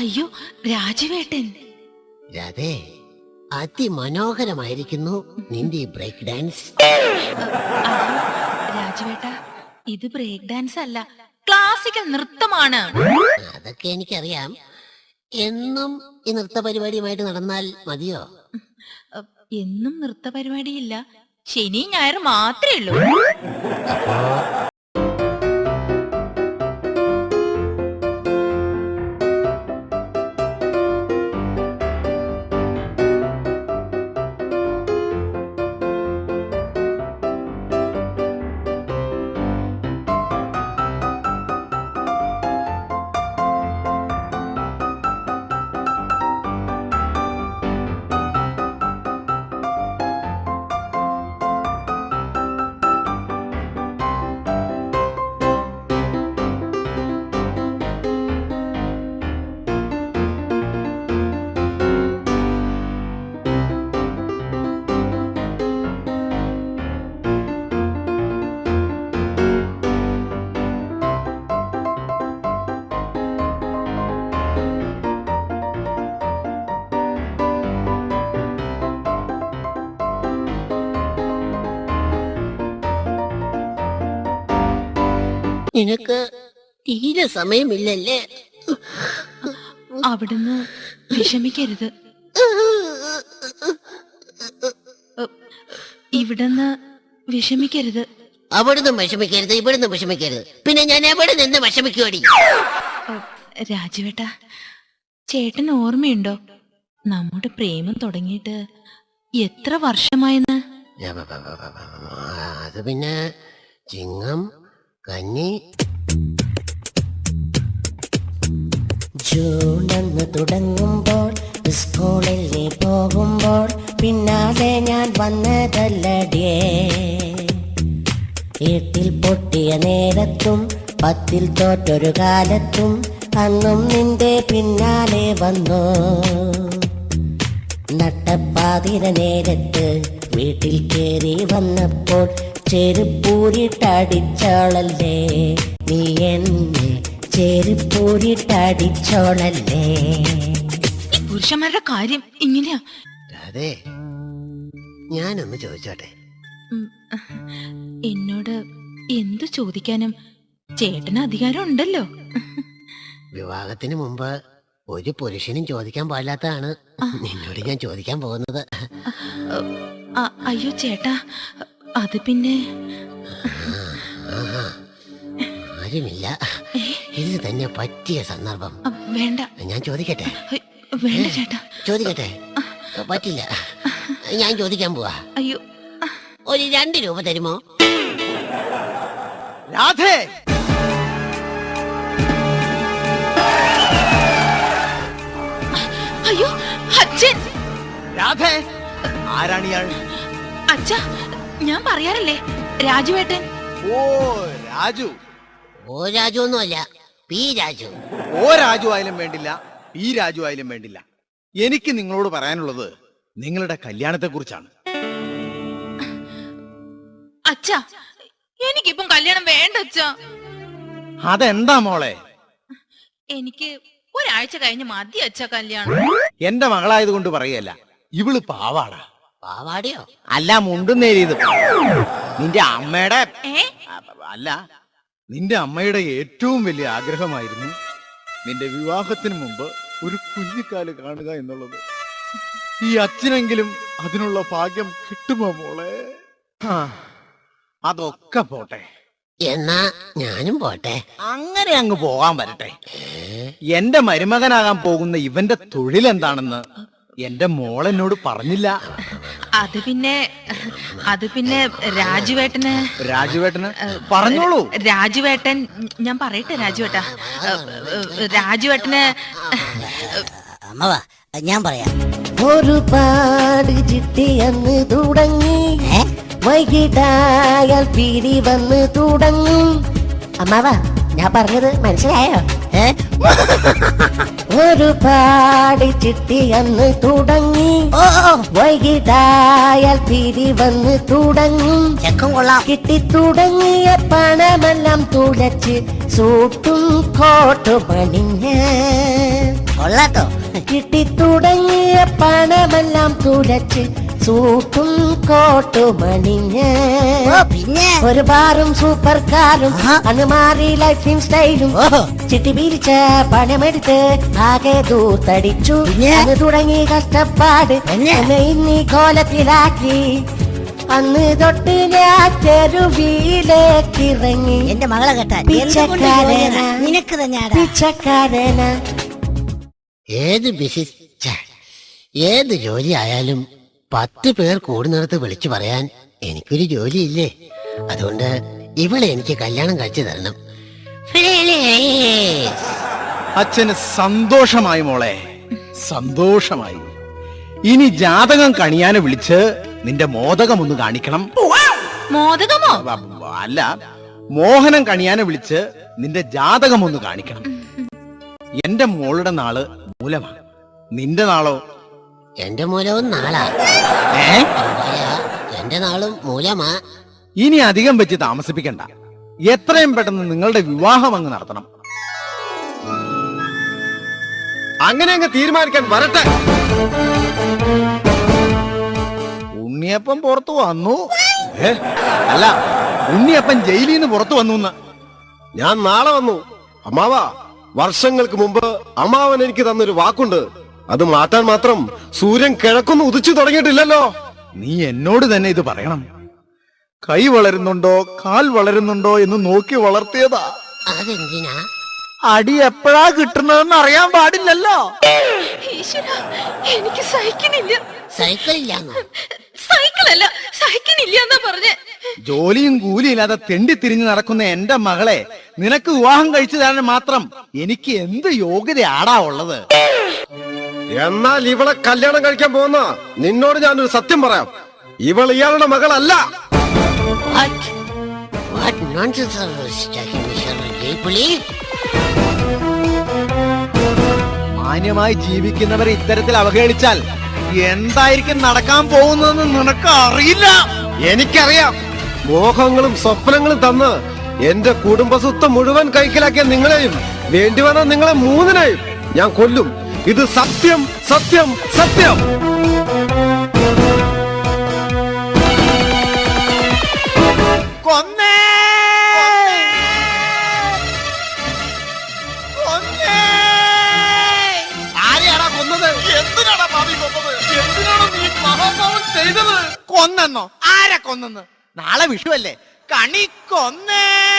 അയ്യോ രാജവേട്ടൻ. രാധേ അതിമനോഹരമായിരിക്കുന്നു നിന്റെ ഈ ബ്രേക്ക് ഡാൻസ് രാജുവേട്ട ഇത് ബ്രേക്ക് ഡാൻസ് അല്ല ക്ലാസിക്കൽ നൃത്തമാണ്. അതൊക്കെ എനിക്കറിയാം. എന്നും ഈ നൃത്ത പരിപാടിയുമായിട്ട് നടന്നാൽ മതിയോ? എന്നും നൃത്ത പരിപാടിയില്ല ശനി ഞായർ മാത്രമേ ഉള്ളൂ. നിനക്ക് തീരെ സമയമില്ലല്ലേ? അവിടുന്ന് വിഷമിക്കരുത്. ഇവിടുന്ന് വിഷമിക്കരുത്. അവിടുന്ന് വിഷമിക്കരുത് ഇവിടുന്ന് വിഷമിക്കരുത്. പിന്നെ ഞാൻ എവിടെ നിന്ന് വിഷമിക്കുവാടി? രാജുവേട്ട ചേട്ടൻ ഓർമ്മയുണ്ടോ? നമ്മുടെ പ്രേമം തുടങ്ങിയിട്ട് എത്ര വർഷമായെന്ന്? അത് പിന്നെ ചിങ്ങം കന്നി ജൂണെന്ന് തുടങ്ങുമ്പോൾ സ്കൂളിൽ നീ പോകുമ്പോൾ പിന്നാലെ ഞാൻ വന്നതല്ലടിയേ. എട്ടിൽ പൊട്ടിയ നേരത്തും പത്തിൽ തോറ്റൊരു കാലത്തും അന്നും നിന്റെ പിന്നാലെ വന്നു. നട്ടപ്പാതിര നേരത്ത് വീട്ടിൽ കയറി വന്നപ്പോൾ ചെരുപ്പൂരിട്ടടിച്ചോളല്ലേ? നീ എന്നെ ചെരുപ്പൂരിട്ടടിച്ചോളല്ലേ? പുരുഷന്മാരുടെ കാര്യം ഇങ്ങനെയാ? അതെ ഞാനൊന്ന് ചോദിച്ചോട്ടെ? എന്നോട് എന്തു ചോദിക്കാനും ചേട്ടന് അധികാരം ഉണ്ടല്ലോ. വിവാഹത്തിന് മുമ്പ് ഒരു പുരുഷനും ചോദിക്കാൻ പാടില്ലാത്തതാണ് നിന്നോട് ഞാൻ ചോദിക്കാൻ പോകുന്നത്. അയ്യോ ചേട്ടാ അത് പിന്നെ. ആരുമില്ല. ഇത് തന്നെ പറ്റിയ സന്ദർഭം. വേണ്ട. ഞാൻ ചോദിക്കട്ടെ? വേണ്ട ചേട്ടാ. ചോദിക്കട്ടെ? പറ്റില്ല. ഞാൻ ചോദിക്കാൻ പോവാ. അയ്യോ ഒരു രണ്ട് രൂപ തരുമോ? രാധേ! അയ്യോ അച്ഛൻ. രാധേ! ആരാണ് ഇയാൾ അച്ഛ ഞാൻ പറയാറില്ലേ? ഏട്ടൻ ഓ രാജു. ഓ രാജു ഒന്നുമല്ല പി രാജു. ഓ രാജു ആയാലും വേണ്ടില്ല പി രാജു ആയാലും വേണ്ടില്ല. എനിക്ക് നിങ്ങളോട് പറയാനുള്ളത് നിങ്ങളുടെ കല്യാണത്തെ കുറിച്ചാണ് അച്ഛ എനിക്കിപ്പം കല്യാണം വേണ്ട അച്ഛ. അതെന്താ മോളെ? എനിക്ക് ഒരാഴ്ച കഴിഞ്ഞ് മതി അച്ഛ കല്യാണം. എന്റെ മകളായത് കൊണ്ട് പറയല്ല ഇവൾ പാവാടാ. പാവാടിയോ അല്ല മുണ്ടും നേരിയത്. നിന്റെ അമ്മയുടെ അല്ല നിന്റെ അമ്മയുടെ ഏറ്റവും വലിയ ആഗ്രഹമായിരുന്നു നിന്റെ വിവാഹത്തിന് മുമ്പ് ഒരു കുഞ്ഞിക്കാൽ കാണുക എന്നുള്ളത്. ഈ അച്ഛനെങ്കിലും അതിനുള്ള ഭാഗ്യം കിട്ടുമോ മോളെ? അതൊക്കെ പോട്ടെ. എന്നാ ഞാനും പോട്ടെ. അങ്ങനെ അങ്ങ് പോകാൻ വരട്ടെ? എന്റെ മരുമകനാകാൻ പോകുന്ന ഇവന്റെ തൊഴിൽ എന്താണെന്ന് എന്റെ മോൾ എന്നോട് പറഞ്ഞില്ല. അത് പിന്നെ അത് പിന്നെ രാജുവേട്ടന് രാജുവേട്ടന് പറഞ്ഞോളൂ. രാജുവേട്ടൻ ഞാൻ പറയട്ടെ രാജുവേട്ടാ. രാജുവേട്ടന് അമ്മവാ ഞാൻ പറയാം. ഒരുപാട് ചിട്ടി അന്ന് തുടങ്ങി. വൈകിട്ടായാൽ പിരി വന്ന് തുടങ്ങും. അമ്മാവാ ഞാൻ പറഞ്ഞത് മനസ്സിലായോ? ഒരുപാട് ചിട്ടി അന്ന് തുടങ്ങി. വൈകിട്ടായാൽ തിരിവന്ന് വന്ന് തുടങ്ങും. കിട്ടി തുടങ്ങിയ പണമെല്ലാം തുളച്ച് സൂട്ടും കോട്ടും പണിഞ്ഞ് കൊള്ളാട്ടോ കിട്ടി തുടങ്ങിയ പണമെല്ലാം തുലച്ച് സൂട്ടും കോട്ടുമണിഞ്ഞ് പിന്നെ? ഒരു ബാറും സൂപ്പർ കാറും അന്ന് മാറി ലൈഫിൻ സ്റ്റൈലും ചിട്ടി പിരിച്ച പണമെടുത്ത് ആകെ ദൂത്തടിച്ചു അന്ന് തുടങ്ങി കഷ്ടപ്പാട് എന്നെ ഇന്നീ കോലത്തിലാക്കി. അന്ന് തൊട്ട് ഞാൻ തെരുവിലേക്ക് ഇറങ്ങി എന്റെ മകളെ കേട്ടാ പിച്ചക്കാരന? നിനക്ക് തന്നെ പിച്ചക്കാരന? ഏത് ബിസിനസ് ഏത് ജോലി ആയാലും പത്ത് പേർ കൂടുന്നിടത്ത് വിളിച്ചു പറയാൻ എനിക്കൊരു ജോലിയില്ലേ? അതുകൊണ്ട് ഇവളെ എനിക്ക് കല്യാണം കഴിച്ചു തരണം. അച്ഛന് സന്തോഷമായി മോളെ. സന്തോഷമായി. ഇനി ജാതകം കണിയാനെ വിളിച്ച് നിന്റെ മോദകം ഒന്ന് കാണിക്കണം. മോദകമോ? അല്ല മോഹനം കണിയാനെ വിളിച്ച് നിന്റെ ജാതകം ഒന്ന് കാണിക്കണം. എന്റെ മോളുടെ നാൾ മൂലമാണ്. നിന്റെ നാളോ എന്റെ മൂലവും നാളാ. എന്റെ നാളും മൂലമാ. ഇനി അധികം വെച്ച് താമസിപ്പിക്കണ്ട. എത്രയും പെട്ടെന്ന് നിങ്ങളുടെ വിവാഹം അങ്ങ് നടത്തണം. അങ്ങനെ അങ്ങ് തീരുമാനിക്കാൻ വരട്ടെ. ഉണ്ണിയപ്പൻ പുറത്തു വന്നു? അല്ല ഉണ്ണിയപ്പൻ ജയിലിൽ നിന്ന് പുറത്തു വന്നു ഞാൻ നാളെ വന്നു. അമ്മാവാ വർഷങ്ങൾക്ക് മുമ്പ് അമ്മാവൻ എനിക്ക് തന്നൊരു വാക്കുണ്ട്. അത് മാറ്റാൻ മാത്രം സൂര്യൻ കിഴക്കൊന്നും ഉദിച്ചു തുടങ്ങിയിട്ടില്ലല്ലോ. നീ എന്നോട് തന്നെ ഇത് പറയണം. കൈ വളരുന്നുണ്ടോ കാൽ വളരുന്നുണ്ടോ എന്ന് നോക്കി വളർത്തിയതാ. അതെന്തിനാ? അടി എപ്പോഴാ കിട്ടുന്നതെന്ന് അറിയാൻ പാടില്ലല്ലോ. ഈശ്വരാ എനിക്ക് സഹിക്കുന്നില്ല. സൈക്കിൾ ഇല്ലാന്നോ സൈക്കിളല്ല എന്നാ പറഞ്ഞേ. ജോലിയും കൂലിയില്ലാതെ തെണ്ടി തിരിഞ്ഞു നടക്കുന്ന എന്റെ മകളെ നിനക്ക് വിവാഹം കഴിച്ചു തരാൻ മാത്രം എനിക്ക് എന്ത് യോഗ്യതയാടാ ഉള്ളത്? എന്നാൽ ഇവളെ കല്യാണം കഴിക്കാൻ പോകുന്ന നിന്നോട് ഞാനൊരു സത്യം പറയാം. ഇവൾ ഇയാളുടെ മകളല്ല? മാന്യമായി ജീവിക്കുന്നവരെ ഇത്തരത്തിൽ അവഹേളിച്ചാൽ എന്തായിരിക്കും നടക്കാൻ പോകുന്നതെന്ന് നിനക്ക് അറിയില്ല എനിക്കറിയാം. മോഹങ്ങളും സ്വപ്നങ്ങളും തന്ന് എന്റെ കുടുംബസ്വത്ത് മുഴുവൻ കൈക്കലാക്കിയ നിങ്ങളെയും വേണ്ടി വന്ന നിങ്ങളെ മൂന്നിനെയും ഞാൻ കൊല്ലും. ഇത് സത്യം സത്യം സത്യം. കൊന്നേ. കൊന്നേ. കൊന്നത്? എന്തിനാടാ നീ കൊന്നെന്നോ? ആരെ കൊന്നെന്ന്? നാളെ വിഷുവല്ലേ. കണി കൊന്നേ.